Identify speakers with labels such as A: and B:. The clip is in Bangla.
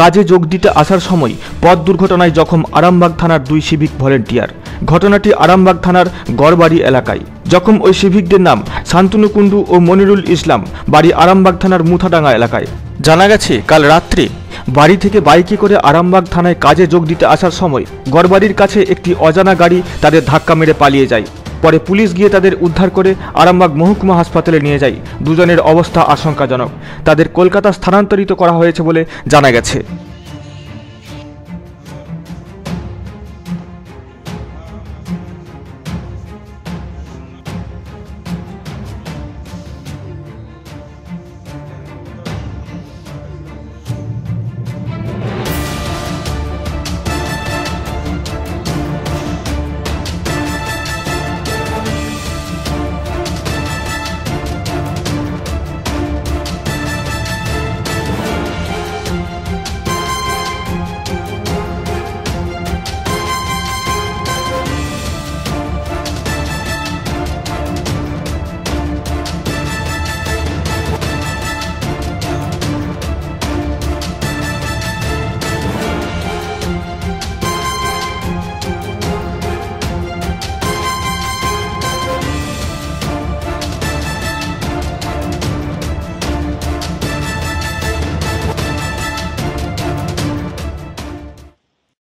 A: কাজে যোগ দিতে আসার সময় পথ দুর্ঘটনায় জখম আরামবাগ থানার দুই সিভিক ভলেন্টিয়ার। ঘটনাটি আরামবাগ থানার গড়বাড়ি এলাকায়। জখম ওই সিভিকদের নাম শান্তনু কুণ্ডু ও মনিরুল ইসলাম, বাড়ি আরামবাগ থানার মুথাডাঙ্গা এলাকায়। জানা গেছে, কাল রাত্রে বাড়ি থেকে বাইকে করে আরামবাগ থানায় কাজে যোগ দিতে আসার সময় গড়বাড়ির কাছে একটি অজানা গাড়ি তাদের ধাক্কা মেরে পালিয়ে যায়। পরে পুলিশ গিয়ে তাদের উদ্ধার করে আরামবাগ মহকুমা হাসপাতালে নিয়ে যায়। দুজনের অবস্থা আশঙ্কাজনক। তাদের কলকাতা স্থানান্তরিত করা হয়েছে বলে জানা গেছে।